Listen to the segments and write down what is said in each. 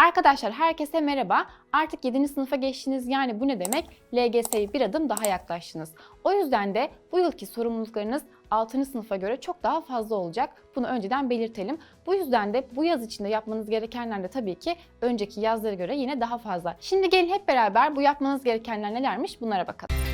Arkadaşlar herkese merhaba. Artık 7. sınıfa geçtiniz yani bu ne demek? LGS'ye bir adım daha yaklaştınız. O yüzden de bu yılki sorumluluklarınız 6. sınıfa göre çok daha fazla olacak. Bunu önceden belirtelim. Bu yüzden de bu yaz içinde yapmanız gerekenler de tabii ki önceki yazlara göre yine daha fazla. Şimdi gelin hep beraber bu yapmanız gerekenler nelermiş bunlara bakalım.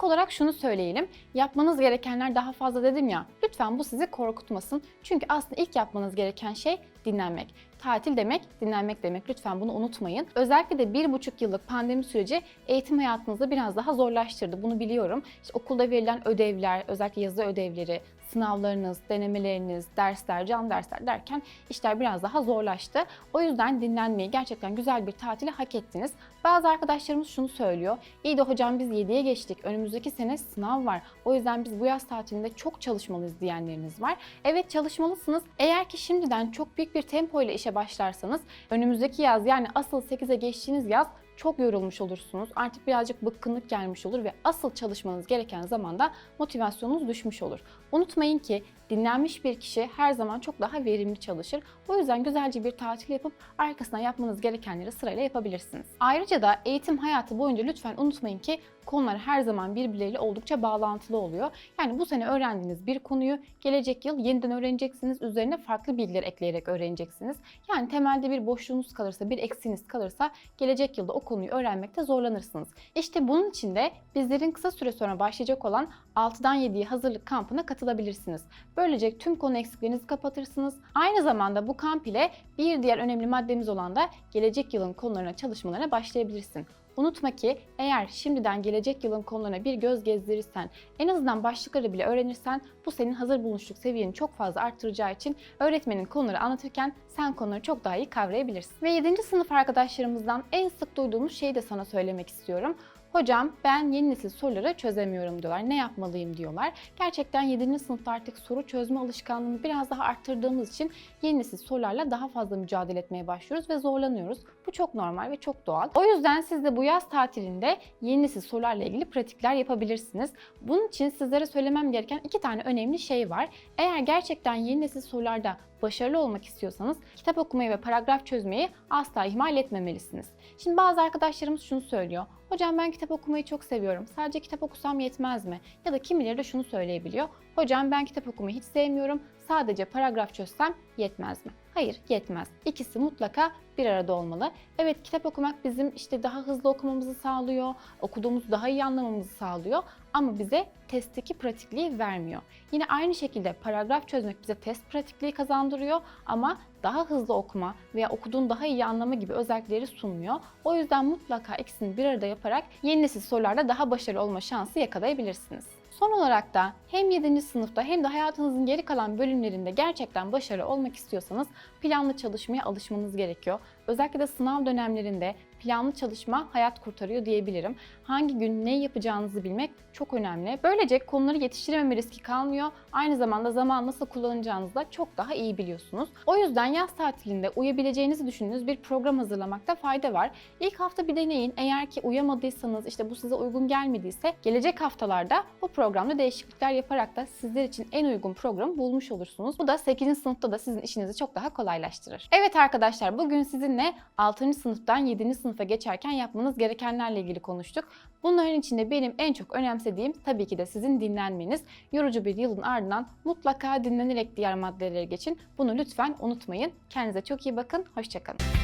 İlk olarak şunu söyleyelim. Yapmanız gerekenler daha fazla dedim ya. Lütfen bu sizi korkutmasın. Çünkü aslında ilk yapmanız gereken şey dinlenmek. Tatil demek, dinlenmek demek. Lütfen bunu unutmayın. Özellikle de bir buçuk yıllık pandemi süreci eğitim hayatınızı biraz daha zorlaştırdı. Bunu biliyorum. İşte okulda verilen ödevler, özellikle yazı ödevleri, sınavlarınız, denemeleriniz, dersler, can dersler derken işler biraz daha zorlaştı. O yüzden dinlenmeyi gerçekten güzel bir tatili hak ettiniz. Bazı arkadaşlarımız şunu söylüyor. İyi de hocam biz 7'ye geçtik. Önümüzdeki sene sınav var. O yüzden biz bu yaz tatilinde çok çalışmalıyız diyenleriniz var. Evet çalışmalısınız. Eğer ki şimdiden çok büyük bir tempo ile işe başlarsanız önümüzdeki yaz yani asıl 8'e geçtiğiniz yaz çok yorulmuş olursunuz. Artık birazcık bıkkınlık gelmiş olur ve asıl çalışmanız gereken zamanda motivasyonunuz düşmüş olur. Unutmayın ki dinlenmiş bir kişi her zaman çok daha verimli çalışır. O yüzden güzelce bir tatil yapıp arkasına yapmanız gerekenleri sırayla yapabilirsiniz. Ayrıca da eğitim hayatı boyunca lütfen unutmayın ki konular her zaman birbirleriyle oldukça bağlantılı oluyor. Yani bu sene öğrendiğiniz bir konuyu gelecek yıl yeniden öğreneceksiniz. Üzerine farklı bilgiler ekleyerek öğreneceksiniz. Yani temelde bir boşluğunuz kalırsa, bir eksiğiniz kalırsa gelecek yılda o konuyu öğrenmekte zorlanırsınız. İşte bunun için de bizlerin kısa süre sonra başlayacak olan 6'dan 7'ye hazırlık kampına katılabilirsiniz. Böylece tüm konu eksiklerinizi kapatırsınız. Aynı zamanda bu kamp ile bir diğer önemli maddemiz olan da gelecek yılın konularına çalışmalarına başlayabilirsin. Unutma ki eğer şimdiden gelecek yılın konularına bir göz gezdirirsen, en azından başlıkları bile öğrenirsen bu senin hazır bulunuşluk seviyeni çok fazla arttıracağı için öğretmenin konuları anlatırken sen konuları çok daha iyi kavrayabilirsin. Ve 7. sınıf arkadaşlarımızdan en sık duyduğumuz şeyi de sana söylemek istiyorum. Hocam ben yeni nesil soruları çözemiyorum diyorlar. Ne yapmalıyım diyorlar. Gerçekten 7. sınıfta artık soru çözme alışkanlığını biraz daha arttırdığımız için yeni nesil sorularla daha fazla mücadele etmeye başlıyoruz ve zorlanıyoruz. Bu çok normal ve çok doğal. O yüzden siz de bu yaz tatilinde yeni nesil sorularla ilgili pratikler yapabilirsiniz. Bunun için sizlere söylemem gereken iki tane önemli şey var. Eğer gerçekten yeni nesil sorularda başarılı olmak istiyorsanız kitap okumayı ve paragraf çözmeyi asla ihmal etmemelisiniz. Şimdi bazı arkadaşlarımız şunu söylüyor. Hocam ben kitap okumayı çok seviyorum. Sadece kitap okusam yetmez mi? Ya da kimileri de şunu söyleyebiliyor. Hocam ben kitap okumayı hiç sevmiyorum. Sadece paragraf çözsem yetmez mi? Hayır, yetmez. İkisi mutlaka bir arada olmalı. Evet, kitap okumak bizim işte daha hızlı okumamızı sağlıyor, okuduğumuzu daha iyi anlamamızı sağlıyor ama bize testteki pratikliği vermiyor. Yine aynı şekilde paragraf çözmek bize test pratikliği kazandırıyor ama daha hızlı okuma veya okuduğun daha iyi anlama gibi özellikleri sunmuyor. O yüzden mutlaka ikisini bir arada yaparak yeni nesil sorularda daha başarılı olma şansı yakalayabilirsiniz. Son olarak da hem 7. sınıfta hem de hayatınızın geri kalan bölümlerinde gerçekten başarılı olmak istiyorsanız planlı çalışmaya alışmanız gerekiyor. Özellikle de sınav dönemlerinde planlı çalışma hayat kurtarıyor diyebilirim. Hangi gün ne yapacağınızı bilmek çok önemli. Böylece konuları yetiştirememe riski kalmıyor. Aynı zamanda zaman nasıl kullanacağınızı da çok daha iyi biliyorsunuz. O yüzden yaz tatilinde uyabileceğinizi düşündüğünüz bir program hazırlamakta fayda var. İlk hafta bir deneyin. Eğer ki uyamadıysanız, işte bu size uygun gelmediyse gelecek haftalarda bu programda değişiklikler yaparak da sizler için en uygun programı bulmuş olursunuz. Bu da 8. sınıfta da sizin işinizi çok daha kolaylaştırır. Evet arkadaşlar bugün sizinle 6. sınıftan 7. sınıfa geçerken yapmanız gerekenlerle ilgili konuştuk. Bunların içinde benim en çok önemsediğim tabii ki de sizin dinlenmeniz. Yorucu bir yılın ardından mutlaka dinlenerek diğer maddelere geçin. Bunu lütfen unutmayın. Kendinize çok iyi bakın. Hoşçakalın.